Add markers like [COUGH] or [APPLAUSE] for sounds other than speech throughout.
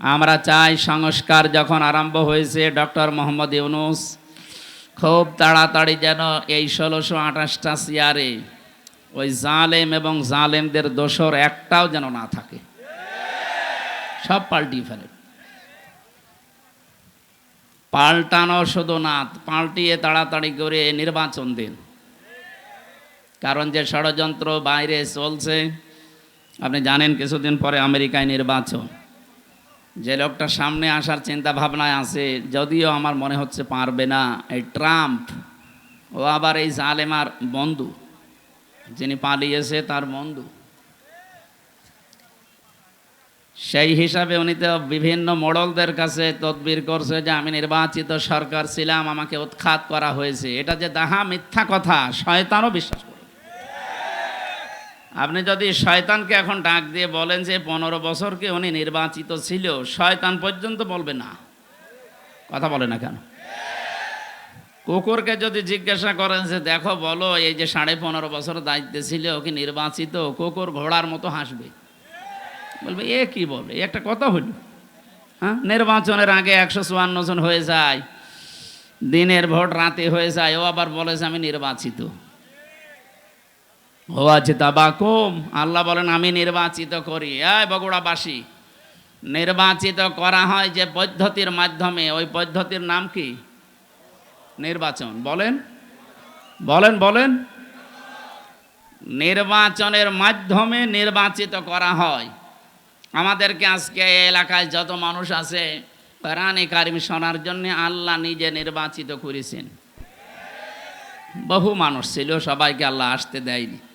আমরা চাই সংস্কার যখন আরম্ভ হয়েছে, ডক্টর মোহাম্মদ ইউনুস খুব তাড়াতাড়ি যেন এই ষোলোশো আঠাশটা সিয়ারে ওই জালেম এবং জালেমদের দোষর একটাও যেন না থাকে। সব পাল্টিয়ে ফেলে। পাল্টানো শুধু না, পাল্টিয়ে তাড়াতাড়ি করে নির্বাচন দিন। কারণ যে ষড়যন্ত্র বাইরে চলছে, আপনি জানেন কিছুদিন পরে আমেরিকায় নির্বাচন। যে লোকটা সামনে আসার চিন্তা ভাবনায় আছে, যদিও আমার মনে হচ্ছে পারবে না, এই ট্রাম্প, ও আবার এই জালেমার বন্ধু, যিনি পালিয়েছে তার বন্ধু। সেই হিসাবে উনি তো বিভিন্ন মোড়লদের কাছে তদবির করছে যে আমি নির্বাচিত সরকার ছিলাম, আমাকে উৎখাত করা হয়েছে। এটা যে দাহা মিথ্যা কথা, শয়তানও বিশ্বাস আপনি যদি শয়তানকে এখন ডাক দিয়ে বলেন যে পনেরো বছরকে উনি নির্বাচিত ছিল, শয়তান পর্যন্ত বলবে না। কথা বলে না কেন? কুকুরকে যদি জিজ্ঞাসা করেন যে দেখো বলো, এই যে সাড়ে পনেরো বছর দায়িত্বে ছিল কি নির্বাচিত? কুকুর ঘোড়ার মতো হাসবে। বলবে, এ কি বলে? একটা কথা হইল হ্যাঁ? নির্বাচনের আগে একশো চুয়ান্ন জন হয়ে যায়, দিনের ভোট রাতে হয়ে যায়, ও আবার বলে যে আমি নির্বাচিত। ও আছে তাবাকুম আল্লাহ বলেন, আমি নির্বাচিত করি। এই বগুড়াবাসী, নির্বাচিত করা হয় যে পদ্ধতির মাধ্যমে। ওই পদ্ধতির নাম কি? নির্বাচন। বলেন। বলেন বলেন। নির্বাচনের মাধ্যমে নির্বাচিত করা হয়। আমাদেরকে আজকে এলাকায় যত মানুষ আছে প্রাণী কারিম শোনার জন্য আল্লাহ নিজে নির্বাচিত করেছেন। বহু মানুষ ছিল, সবাইকে আল্লাহ আসতে দেয়নি।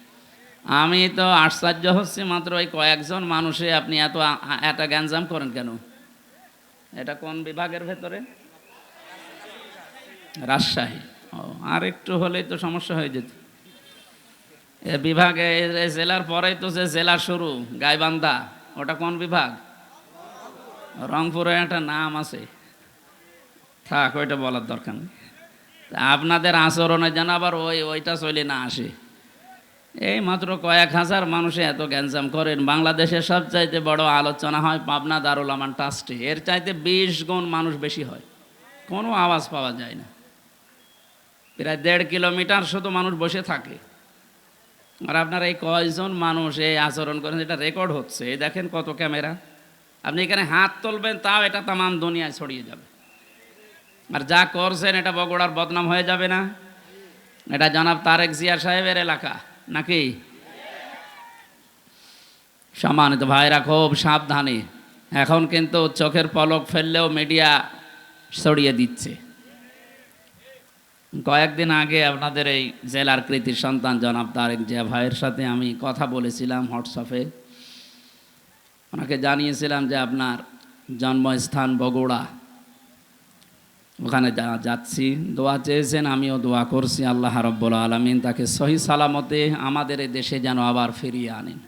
আমি তো আশ্চর্য হচ্ছে মাত্র ওই কয়েকজন মানুষে আপনি এত এত গ্যাঞ্জাম করেন কেন? এটা কোন বিভাগের ভেতরে? রাজশাহী। ও, আর একটু হলেই তো সমস্যা হয়ে যেত। এ বিভাগে জেলার পরেই তো যে জেলা শুরু, গাইবান্ধা, ওটা কোন বিভাগ? রংপুরে একটা নাম আছে। থাক, ওইটা বলার দরকার নেই। আপনাদের আচরণে যেন আবার ওই, ওইটা চলে না আসে। এই মাত্র কয়েক হাজার মানুষে এত গ্যাঞ্জাম করেন। বাংলাদেশের সবচাইতে বড় আলোচনা হয় পাবনা দারুল আমান ট্রাস্টে। এর চাইতে বিশ গুণ মানুষ বেশি হয়। কোনো আওয়াজ পাওয়া যায় না। প্রায় দেড় কিলোমিটার শুধু মানুষ বসে থাকে। আর আপনার এই কয়জন মানুষ এই আচরণ করেন, এটা রেকর্ড হচ্ছে। এই দেখেন কত ক্যামেরা। আপনি এখানে হাত তুলবেন, তাও এটা তামাম দুনিয়ায় ছড়িয়ে যাবে। আর যা করছেন, এটা বগুড়ার বদনাম হয়ে যাবে না। এটা জনাব তারেক জিয়া সাহেবের এলাকা। নাকি? সম্মানিত ভাইরা, খুব সাবধানে। এখন কিন্তু চোখের পলক ফেললেও মিডিয়া ছড়িয়ে দিচ্ছে। কয়েকদিন আগে আপনাদের এই জেলার কৃতির সন্তান জনাব তারেক জিয়া ভাইয়ের সাথে আমি কথা বলেছিলাম হোয়াটসঅ্যাপে ওনাকে জানিয়েছিলাম যে আপনার জন্মস্থান বগুড়া। ওখানে যা যাচ্ছি, দোয়া চেয়েছেন, আমিও দোয়া করছি, আল্লাহ রব্বুল আলমিন তাকে সহি সালামতে আমাদের এই দেশে যেন আবার ফিরিয়ে আনেন।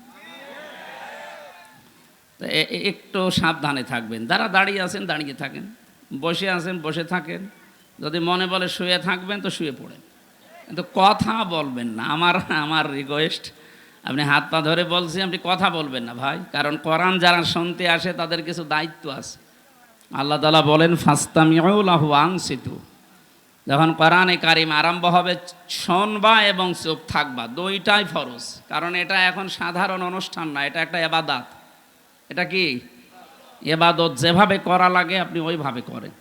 একটু সাবধানে থাকবেন। যারা দাঁড়িয়ে আছেন, দাঁড়িয়ে থাকেন। বসে আছেন, বসে থাকেন। যদি মনে বলে শুয়ে থাকবেন, তো শুয়ে পড়েন। কিন্তু কথা বলবেন না। আমার আমার রিকোয়েস্ট আপনি হাত পা ধরে বলছি আপনি কথা বলবেন না ভাই। কারণ কোরআন যারা শুনতে আসে, তাদের কিছু দায়িত্ব আছে। আল্লাহ তালা বলেন ফাস্তামিউলাহু আংসিতু যখন কোরআনে কারিম আরম্ভ হবে, শোনবা এবং চুপ থাকবা। দুইটাই ফরজ, কারণ এটা এখন সাধারণ অনুষ্ঠান না, এটা একটা এবাদাত। এটা কি? এবাদত যেভাবে করা লাগে, আপনি ওইভাবে করেন।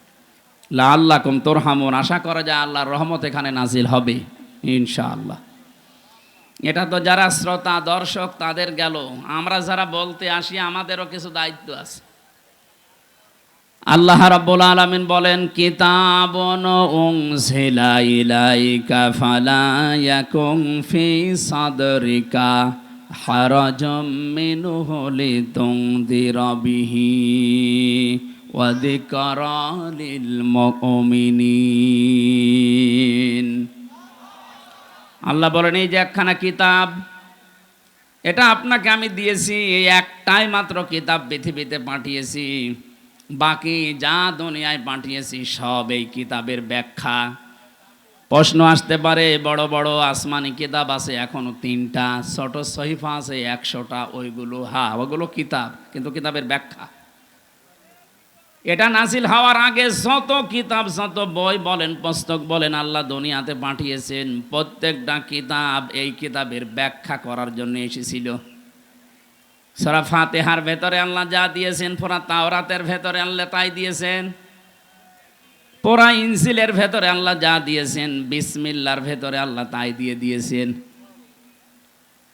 লা আল্লাহ কুম তোর হামুন আশা করা যায় আল্লাহর রহমত এখানে নাজিল হবে, ইনশাআল্লাহ। এটা তো যারা শ্রোতা, দর্শক, তাদের গেল। আমরা যারা বলতে আসি, আমাদেরও কিছু দায়িত্ব আছে। আল্লাহ রাব্বুল আলামিন বলেন, কিতাবুন উনজিলা ইলাইকা ফালা ইয়াকুম ফি সাদরিকা হারাজাম মিনহু লিতুনদিরা বিহি ওয়া যিকরা লিল মুমিনিন। আল্লাহ বলেন, এই যে একখানা কিতাব, এটা আপনাকে আমি দিয়েছি, এই একটাই মাত্র কিতাব পৃথিবীতে পাঠিয়েছি। বাকি যা দুনিয়ায় পাঠিয়েছি সব এই কিতাবের ব্যাখ্যা। প্রশ্ন আসতে পারে, বড় বড় আসমানি কিতাব আছে, এখনও তিনটা, ছোট সহিফা আছে, একশোটা, ওইগুলো, হা, ওগুলো কিতাব, কিন্তু কিতাবের ব্যাখ্যা। এটা নাসিল হওয়ার আগে যত কিতাব, যত বই বলেন, পুস্তক বলেন, আল্লাহ দুনিয়াতে পাঠিয়েছেন, প্রত্যেকটা কিতাব এই কিতাবের ব্যাখ্যা করার জন্য এসেছিল। সরা ফাতেহার ভেতরে আল্লাহ যা দিয়েছেন, পুরা তাওরাতের ভেতরে আল্লাহ তাই দিয়েছেন। পোরা ইনসিলের ভেতরে আল্লাহ যা দিয়েছেন, বিসমিল্লার ভেতরে আল্লাহ তাই দিয়ে দিয়েছেন।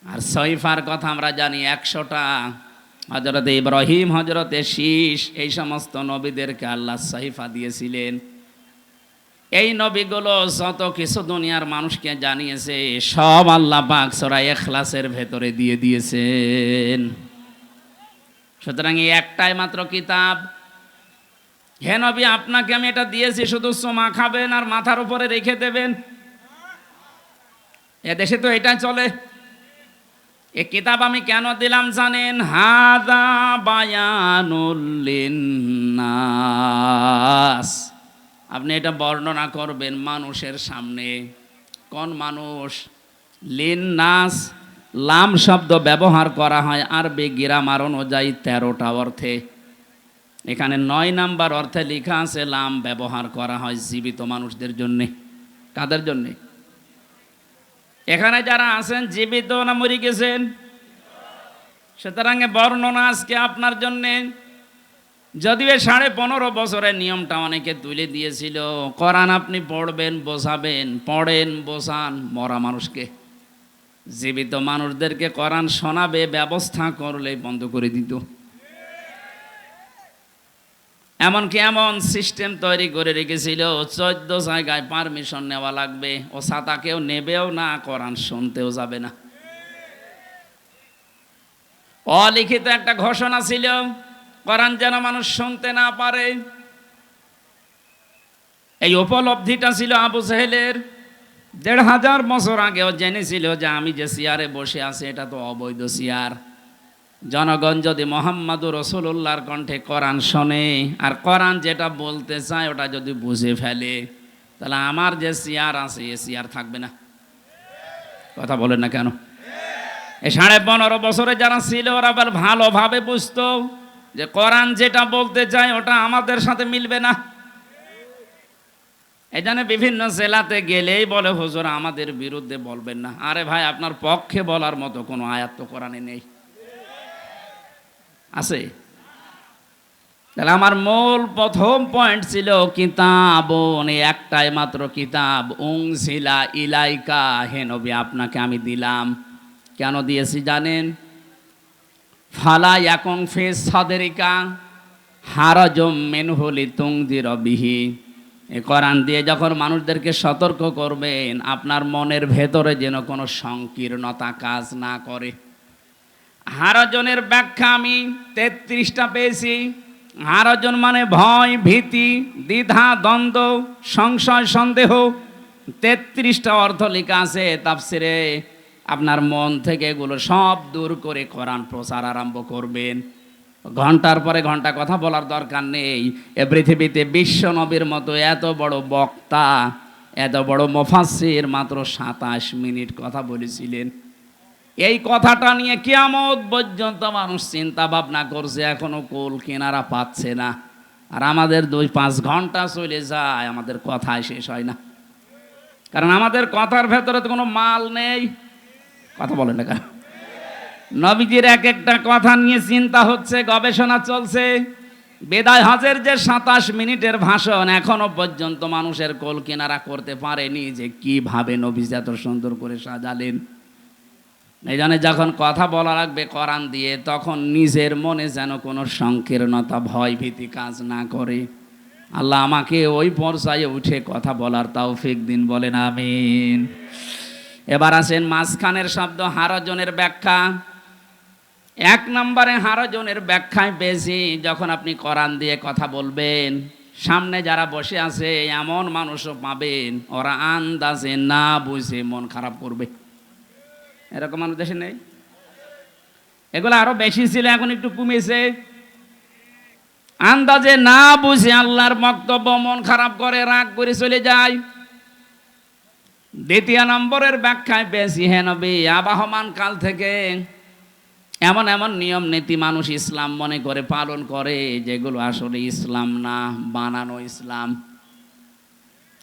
আর সৈফার কথা আমরা জানি একশোটা। হজরতে ইব্রাহিম হজরতে শীষ এই সমস্ত নবীদেরকে আল্লাহ সহিফা দিয়েছিলেন। এই নবীগুলো যত কিছু দুনিয়ার মানুষকে জানিয়েছে, সব আল্লাহ পাক সরা এখলাসের ভেতরে দিয়ে দিয়েছেন। সুতরাং এই একটাই মাত্র কিতাব। হে নবী, আপনাকে আমি এটা দিয়েছি, শুধু সোমা খাবেন আর মাথার উপরে রেখে দেবেন। এ দেশে তো এটা চলে। এ কিতাব আমি কেন দিলাম জানেন? হাদা বায়ানুল্লিনাস আপনি এটা বর্ণনা করবেন মানুষের সামনে। কোন মানুষ? লিন্নাস। লাম শব্দ ব্যবহার করা হয় আরবি গিরামার অনুযায়ী তেরোটা অর্থে। এখানে নয় নাম্বার অর্থে লেখা আছে, লাম ব্যবহার করা হয় জীবিত মানুষদের জন্যে। কাদের জন্যে? এখানে যারা আছেন, জীবিত না মরে গেছেন? সুতরাং বর্ণনা আজকে আপনার জন্যে। যদিও সাড়ে পনেরো বছরের নিয়মটা অনেকে তুলে দিয়েছিল করান আপনি পড়বেন, বোঝাবেন, পড়েন, বোঝান, মরা মানুষকে। জীবিত মানুষদেরকে কোরআন শোনাবে, ব্যবস্থা করলে বন্ধ করে দিত। এমনকি এমন সিস্টেম তৈরি করে রেখেছিল, চোদ্দ জায়গায় পারমিশন নেওয়া লাগবে, ও ছাতা কেউ নেবেও না, কোরআন শুনতেও যাবে না। অলিখিত একটা ঘোষণা ছিল, কোরআন যেন মানুষ শুনতে না পারে। এই উপলব্ধিটা ছিল আবু সাহেলের দেড় হাজার বছর আগেও জেনেছিল যে আমি যে চেয়ারে বসে আছি, এটা তো অবৈধ চেয়ার জনগণ যদি মোহাম্মদুর রসুল্লাহর কণ্ঠে কোরআন শোনে, আর কোরআন যেটা বলতে চায়, ওটা যদি বুঝে ফেলে, তাহলে আমার যে চেয়ার আছে, এ চেয়ার থাকবে না। কথা বলেন না কেন? এ সাড়ে পনেরো বছরে যারা ছিল, ওরা আবার ভালোভাবে বুঝতো যে কোরআন যেটা বলতে চায়, ওটা আমাদের সাথে মিলবে না। এই জন্য বিভিন্ন জেলাতে গেলেই বলে, হুজুর, আমাদের বিরুদ্ধে বলবেন না। আরে ভাই, আপনার পক্ষে বলার মতো কোনো আয়াত্ত কোরআনে নেই। আছে? তাহলে আমার মূল প্রথম পয়েন্ট ছিল, কিতাব একটাই মাত্র কিতাব। উংসিলা ইলাইকা। হে নবী, আপনাকে আমি দিলাম। কেন দিয়েছি জানেন? ফালা এখন ফেস সাদেরিকা হারজম মেন হলি তুংদির বিহি। এ কোরআন দিয়ে যখন মানুষদেরকে সতর্ক করবেন, আপনার মনের ভেতরে যেন কোনো সংকীর্ণতা কাজ না করে। হারজনের ব্যাখ্যা আমি তেত্রিশটা পেয়েছি। হারজন মানে ভয়, ভীতি, দ্বিধা, দ্বন্দ্ব, সংশয়, সন্দেহ। তেত্রিশটা অর্থ লেখা আছে তাফসিরে। আপনার মন থেকে এগুলো সব দূর করে কোরআন প্রচার আরম্ভ করবেন। ঘণ্টার পরে ঘণ্টা কথা বলার দরকার নেই। এ পৃথিবীতে বিশ্ব নবীর মতো এত বড় বক্তা, এত বড় মফাসির মাত্র সাতাশ মিনিট কথা বলেছিলেন। এই কথাটা নিয়ে কেমন পর্যন্ত মানুষ চিন্তা ভাবনা করছে, এখনও কোল কেনারা পাচ্ছে না। আর আমাদের দুই পাঁচ ঘণ্টা চলে যায়, আমাদের কথাই শেষ হয় না। কারণ আমাদের কথার ভেতরে তো কোনো মাল নেই। কথা বলেন না কেন? নবীজির এক একটা কথা নিয়ে চিন্তা হচ্ছে, গবেষণা চলছে। বেদায় হজের যে সাতাশ মিনিটের ভাষণ এখনও পর্যন্ত মানুষের কোল কেনারা করতে পারেনি যে কীভাবে নবীজি এত সুন্দর করে সাজালেন। এই জন্য যখন কথা বলা লাগবে কোরআন দিয়ে, তখন নিজের মনে যেন কোনো সংকীর্ণতা ভয় ভীতি কাজ না করে। আল্লাহ আমাকে ওই পর্যায়ে উঠে কথা বলার তৌফিক দিন, বলেন আমিন। এবার আসেন মাঝখানের শব্দ, হারজনের ব্যাখ্যা। এক নম্বরে হারজনের ব্যাখ্যায় বেশি যখন আপনি কোরআন দিয়ে কথা বলবেন, সামনে যারা বসে আছে, এমন মানুষও পাবেন, ওরা আন্দাজে না বুঝে মন খারাপ করবে। এরকম মানুষ দেশে নেই? এগুলো আরও বেশি ছিল, এখন একটু কমেছে। আন্দাজে না বুঝে আল্লাহর বক্তব্য মন খারাপ করে, রাগ করে চলে যায়। দ্বিতীয় নম্বরের ব্যাখ্যায় বেশি হে নবী, আবাহমান কাল থেকে এমন এমন নিয়ম নীতি মানুষ ইসলাম মনে করে, পালন করে, যেগুলো আসলে ইসলাম না, বানানো ইসলাম।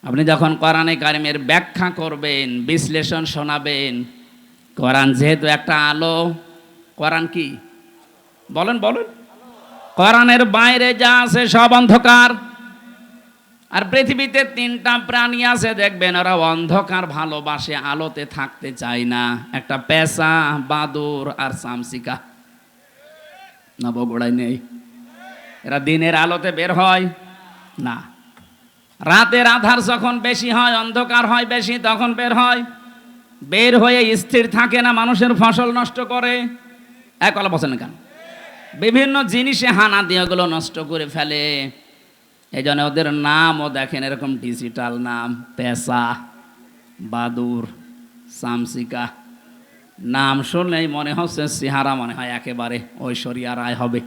আপনি যখন কোরআনে কারিমের ব্যাখ্যা করবেন, বিশ্লেষণ শোনাবেন, কোরআন যেহেতু একটা আলো, কোরআন কি? বলেন বলেন। কোরআনের বাইরে যা আছে সব অন্ধকার। আর পৃথিবীতে তিনটা প্রাণী আছে, দেখবেন ওরা অন্ধকার ভালোবাসে, আলোতে থাকতে চায় না। একটা পেশা, বাদুর আর সামসিকা। না বগুড়ায় নেই। এরা দিনের আলোতে বের হয়? না। রাতের আধার যখন বেশি হয়, অন্ধকার হয় বেশি, তখন বের হয়। বের হয়ে স্থির থাকে না, মানুষের ফসল নষ্ট করে। এক বসেন কেন? বিভিন্ন জিনিসে হানা দিয়ে ওগুলো নষ্ট করে ফেলে। এই জন্য ওদের নামও দেখেন এরকম ডিজিটাল নাম পেশা বাদুর, সামসিকা। নাম শুনলেই মনে হচ্ছে সিহারা মনে হয় একেবারে ঐশ্বরিয়া রায় হবে।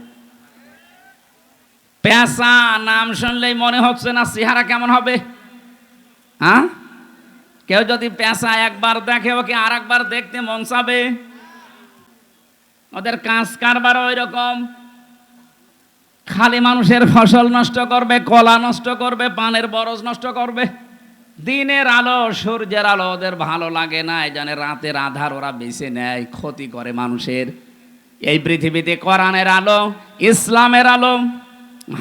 পেশা নাম শুনলেই মনে হচ্ছে না সিহারা কেমন হবে? হ্যাঁ? কেউ যদি পেশা একবার দেখে, ওকে আর একবার দেখতে মন চাবে? ওদের কাজ কারবার ওই রকম খালি মানুষের ফসল নষ্ট করবে, কলা নষ্ট করবে, পানের বরজ নষ্ট করবে। দিনের আলো, সূর্যের আলো ওদের ভালো লাগে না, এই রাতের আধার ওরা বেছে নেয়, ক্ষতি করে মানুষের। এই পৃথিবীতে কোরআনের আলো, ইসলামের আলো,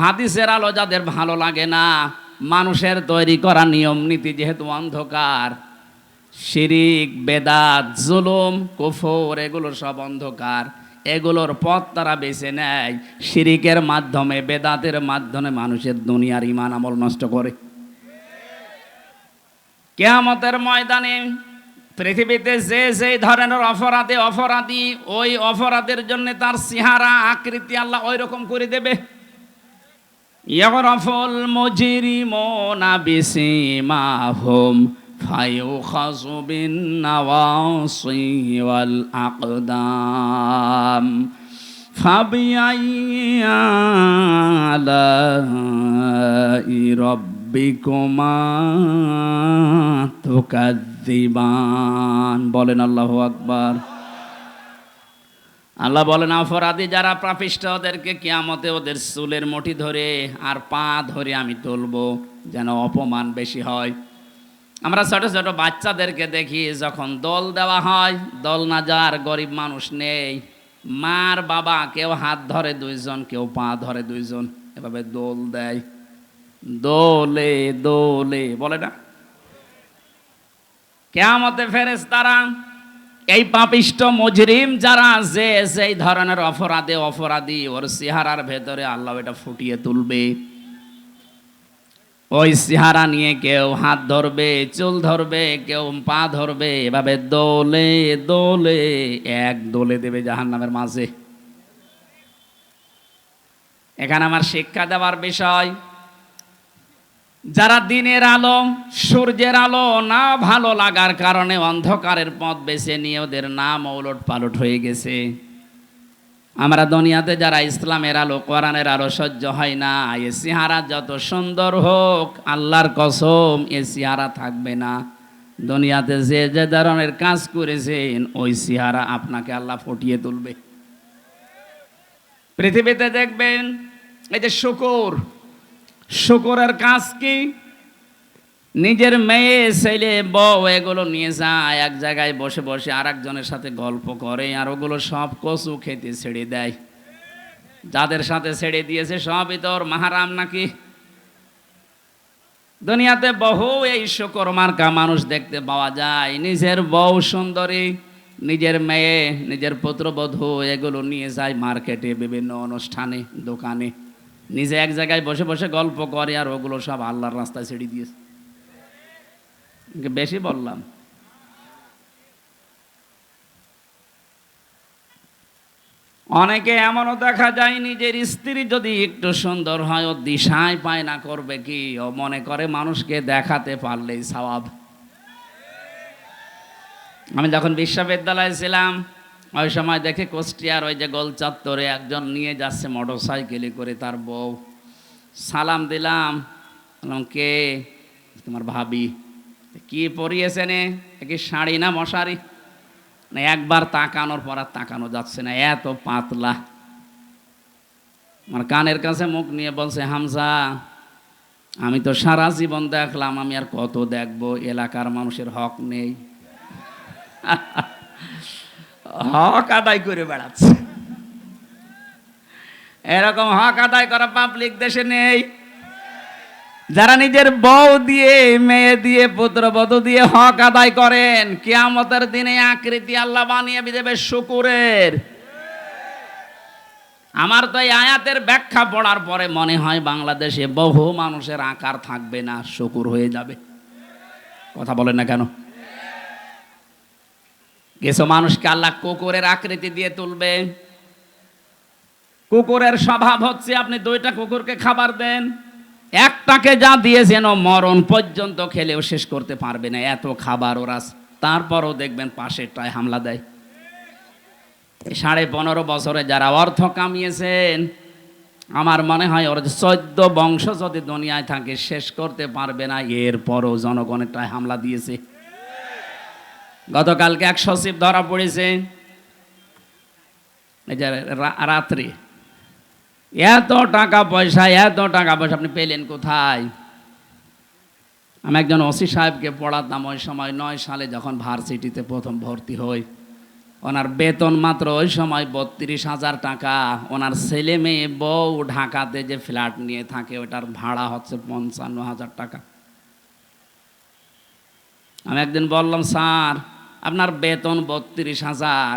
হাদিসের আলো যাদের ভালো লাগে না, মানুষের তৈরি করা নিয়ম নীতি যেহেতু অন্ধকার, শিরিক, বেদাত, জুলুম, কুফর, এগুলো সব অন্ধকার। এগুলোর পথ তারা বেছে নেয়। শিরিকের মাধ্যমে, বেদাতের মাধ্যমে মানুষের দুনিয়ার ইমান আমল নষ্ট করে। কেয়ামতের ময়দানে পৃথিবীতে যে যে ধরনের অপরাধে অপরাধী, ওই অপরাধের জন্য তার সিহারা আকৃতি আল্লাহ ওই রকম করে দেবে। ইয়াগরাফুল মুজরিমুনা বিসিমাহুম ফায়ুখাযু বিন নাওয়াসি ওয়াল আকদাম ফাবিআইয়ি আলাই রাব্বিকুমা তুকাদ্দিবান বলেন আল্লাহু আকবার। আল্লাহ বলেন, অপরাধী যারা প্রাপিষ্ট ওদেরকে কিয়ামতে ওদের চুলের মুঠি ধরে আর পা ধরে আমি তুলবো, যেন অপমান বেশি হয়। আমরা ছোট ছোট বাচ্চাদেরকে দেখি যখন দল দেওয়া হয়, দল না যার গরিব মানুষ নেই। মার বাবা কেউ হাত ধরে দুইজন, কেউ পা ধরে দুইজন, এভাবে দোল দেয়। দোলে দোলে, বলে না? কেয়ামতে ফেরেস তারা এই পাপিষ্ট মজরিম যারা, যে সেই ধরনের অপরাধে অপরাধী, ওর চেহারার ভেতরে আল্লাহ এটা ফুটিয়ে তুলবে। ওই চেহারা নিয়ে কেউ হাত ধরবে, চুল ধরবে, কেউ পা ধরবে, এভাবে দোলে দোলে, এক দোলে দেবে জাহান নামের মাঝে। এখানে আমার শিক্ষা দেওয়ার বিষয়, যারা দিনের আলো, সূর্যের আলো না ভালো লাগার কারণে অন্ধকারের পথ বেছে নিয়ে ওদের নাম ওলট পালট হয়ে গেছে। আমরা দুনিয়াতে যারা ইসলামের আলো, কোরআনের আলো সহ্য হয় না এ সিহারা যত সুন্দর হোক, আল্লাহর কসম, এ সিহারা থাকবে না। দুনিয়াতে যে যে ধরনের কাজ করেছেন, ওই সিহারা আপনাকে আল্লাহ ফুটিয়ে তুলবে। পৃথিবীতে দেখবেন, এই যে শুকুর, শুকুরের কাজ কি? নিজের মেয়ে, ছেলে, বউ, এগুলো নিয়ে যায়, এক জায়গায় বসে বসে আর একজনের সাথে গল্প করে, আর ওগুলো সব কচু খেতে ছেড়ে দেয়। যাদের সাথে ছেড়ে দিয়েছে, সবই তোর মাহারাম নাকি? দুনিয়াতে বহু এই শুকর মানুষ দেখতে পাওয়া যায়। নিজের বউ সুন্দরী, নিজের মেয়ে, নিজের পুত্রবধূ, এগুলো নিয়ে যায় মার্কেটে, বিভিন্ন অনুষ্ঠানে, দোকানে। নিজে এক জায়গায় বসে বসে গল্প করে, আর ওগুলো সব আল্লাহর রাস্তায় ছেড়ে দিয়েছে। বেশি বললাম। অনেকে এমনও দেখা যায় নিজের স্ত্রী যদি একটু সুন্দর হয়, ও দিশায় পায় না, করবে কি? ও মনে করে মানুষকে দেখাতে পারলেই সওয়াব আমি যখন বিশ্ববিদ্যালয়ে ছিলাম, ওই সময় দেখে কুষ্টিয়ার ওই যে গোল চত্বরে একজন নিয়ে যাচ্ছে মোটর সাইকেলে করে তার বউ। সালাম দিলাম কে? তোমার ভাবি। কি পরিয়েছেন কি শাড়ি না মশারি? না একবার তাকানোর পর আর তাকানো যাচ্ছে না, এত পাতলা। আমার কানের কাছে মুখ নিয়ে বলছে, হামজা, আমি তো সারা জীবন দেখলাম, আমি আর কত দেখব? এলাকার মানুষের হক নেই। [LAUGHS] হক আদায় করে বেড়াচ্ছে। এরকম হক আদায় করা পাবলিক দেশে নেই। যারা নিজের বউ দিয়ে, মেয়ে দিয়ে, পুত্র পুত্রবধূ দিয়ে হক আদায় করেন, কিয়ামতের দিনে আকৃতি আল্লাহ বানিয়ে দেবে শুকুরের। আমার তো এই আয়াতের ব্যাখ্যা পড়ার পরে মনে হয় বাংলাদেশে বহু মানুষের আকার থাকবে না, শুকুর হয়ে যাবে। কথা বলেন না কেন? কিছু মানুষকে আল্লাহ কুকুরের আকৃতি দিয়ে তুলবে। কুকুরের স্বভাব হচ্ছে আপনি দুইটা কুকুরকে খাবার দেন একটাকে যা দিয়েছেন মরণ পর্যন্ত খেলেও শেষ করতে পারবে না, এত খাবার ওরা। তারপরও দেখবেন পাশেরটায় হামলা দেয়। সাড়ে পনেরো বছরে যারা অর্থ কামিয়েছেন, আমার মনে হয় ওর চোদ্দ বংশ যদি দুনিয়ায় থাকে, শেষ করতে পারবে না, এরপরও জনগণেরটায় হামলা দিয়েছে। গতকালকে এক সচিব ধরা পড়েছে। রাত্রি এত টাকা পয়সা, এত টাকা পয়সা, আপনি পেলেন কোথায়? আমি একজন ওসি সাহেবকে পড়াতাম ওই সময়, নয় সালে যখন ভার্সিটিতে প্রথম ভর্তি হই। ওনার বেতন মাত্র ওই সময় বত্রিশ হাজার টাকা। ওনার ছেলে মেয়ে, বউ ঢাকাতে যে ফ্ল্যাট নিয়ে থাকে, ওটার ভাড়া হচ্ছে পঞ্চান্ন হাজার টাকা। আমি একদিন বললাম, স্যার, আপনার বেতন বত্রিশ হাজার।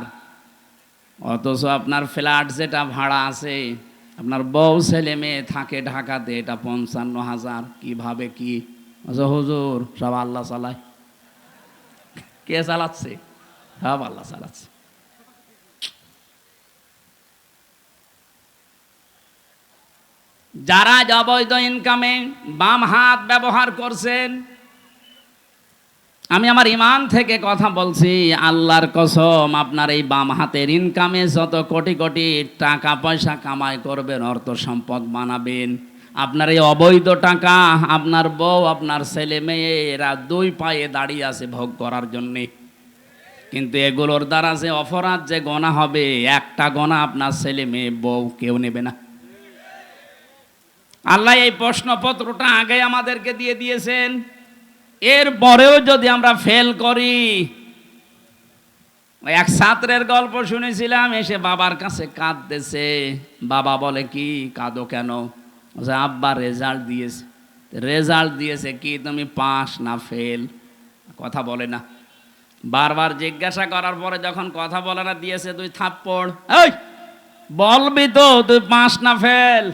অথচ আপনার ফ্ল্যাট যেটা ভাড়া আছে আপনার বউ ছেলে মেয়ে থাকে ঢাকাতে এটা পঞ্চান্ন হাজার। কীভাবে কি? বলছে, হুজুর সব আল্লাহ চালায়। কে চালাচ্ছে? সব আল্লাহ চালাচ্ছে। যারা অবৈধ ইনকামে বাম হাত ব্যবহার করছেন আমি আমার ইমান থেকে কথা বলছি, আল্লাহর কসম, আপনার এই বাম হাতের ইনকামে যত কোটি কোটি টাকা পয়সা কামাই করবেন, অর্থ সম্পদ বানাবেন। আপনার এই অবৈধ টাকা, আপনার বউ, আপনার ছেলে মেয়ে এরা দুই পায়ে দাঁড়িয়ে আছে ভোগ করার জন্যে। কিন্তু এগুলোর দ্বারা যে অপরাধ, যে গণা হবে, একটা গণা আপনার ছেলে মেয়ে, বউ কেউ নেবে না। আল্লাহ এই প্রশ্নপত্রটা আগে আমাদেরকে দিয়ে দিয়েছেন। এর পরেও যদি আমরা ফেল করি, এক ছাত্রের গল্প শুনেছিলাম, এসে বাবার কাছে কাঁদতেছে। বাবা বলে, কি? কাঁদো কেন? আব্বা রেজাল্ট দিয়েছে। রেজাল্ট দিয়েছে কি? তুমি পাস না ফেল কথা বলে না। বারবার জিজ্ঞাসা করার পরে যখন কথা বলে না, দিয়েছে তুই থাপ্পড়। এই, বলবি তো, তুই পাস না ফেল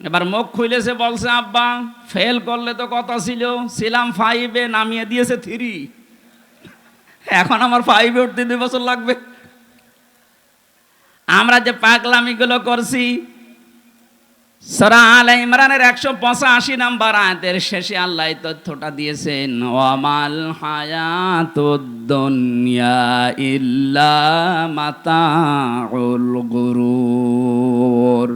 এবার মুখ খুলেছে বলছে, আব্বা ফেল করলে তো কথা ছিল, ছিলাম ফাইভে নামিয়ে দিয়েছে থ্রি এখন আমার ফাইভে উঠতে দুই বছর লাগবে। আমরা যে পাগলামিগুলো করছি, সরা আল ইমরানের একশো পঁচাশি নাম্বার আয়াতের শেষে আল্লাহ তথ্যটা দিয়েছেন, ওয়ামাল হায়াতুদ্দুনিয়া ইল্লা মাতাউল গুরুর।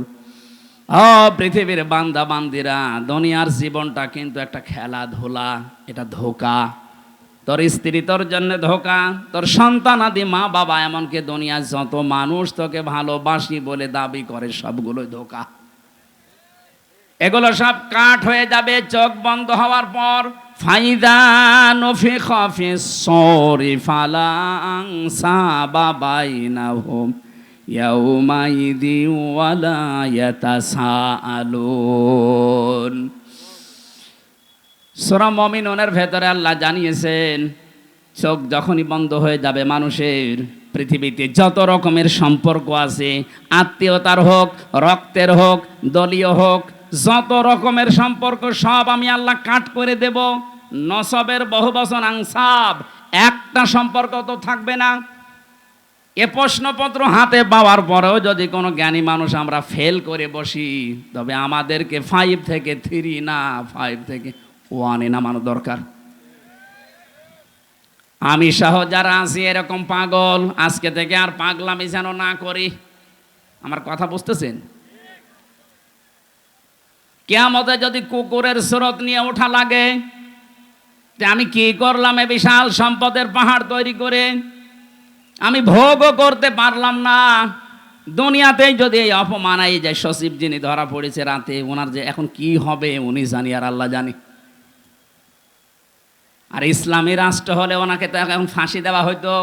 ও পৃথিবীর বান্দা বান্দিরা দুনিয়ার জীবনটা কিন্তু একটা খেলাধুলা, এটা ধোকা। তোর স্ত্রী তোর জন্য ধোকা, তোর সন্তান আদি মা বাবা এমনকি দুনিয়ার যত মানুষ তোকে ভালোবাসি বলে দাবি করে, সবগুলোই ধোকা। এগুলো সব কাঠ হয়ে যাবে, চোখ বন্ধ হওয়ার পর, ফাইদা নফি খফি সরি ফালাং সাবাবাই না হোম ইয়াউমাইদি ওয়ালা ইয়াতাসাআলুন সূরা মুমিনুনের ভেতরে আল্লাহ জানিয়েছেন, চোখ যখনই বন্ধ হয়ে যাবে মানুষের, পৃথিবীতে যত রকমের সম্পর্ক আছে, আত্মীয়তার হোক, রক্তের হোক, দলীয় হোক, যত রকমের সম্পর্ক সব আমি আল্লাহ কাট করে দেব। নসবের বহু আংসাব একটা সম্পর্ক তো থাকবে না। এ প্রশ্নপত্র হাতে পাওয়ার পরেও যদি কোনো জ্ঞানী মানুষ আমরা ফেল করে বসি, তবে আমাদেরকে ফাইভ থেকে থ্রি না ফাইভ থেকে ওয়ানে নামানো দরকার। আমি সহ যারা আছি এরকম পাগল, আজকে থেকে আর পাগলামি যেন না করি। আমার কথা বুঝতেছেন? কেয়ামতে যদি কুকুরের স্রোত নিয়ে ওঠা লাগে আমি কি করলাম এ বিশাল সম্পদের পাহাড় তৈরি করে? আমি ভোগও করতে পারলাম না। দুনিয়াতেই যদি এই অপমানাই যায় সচিব যিনি ধরা পড়েছে রাতে, ওনার যে এখন কি হবে, উনি জানি আর আল্লাহ জানি। আর ইসলামী রাষ্ট্র হলে ওনাকে তো এখন ফাঁসি দেওয়া হয়তো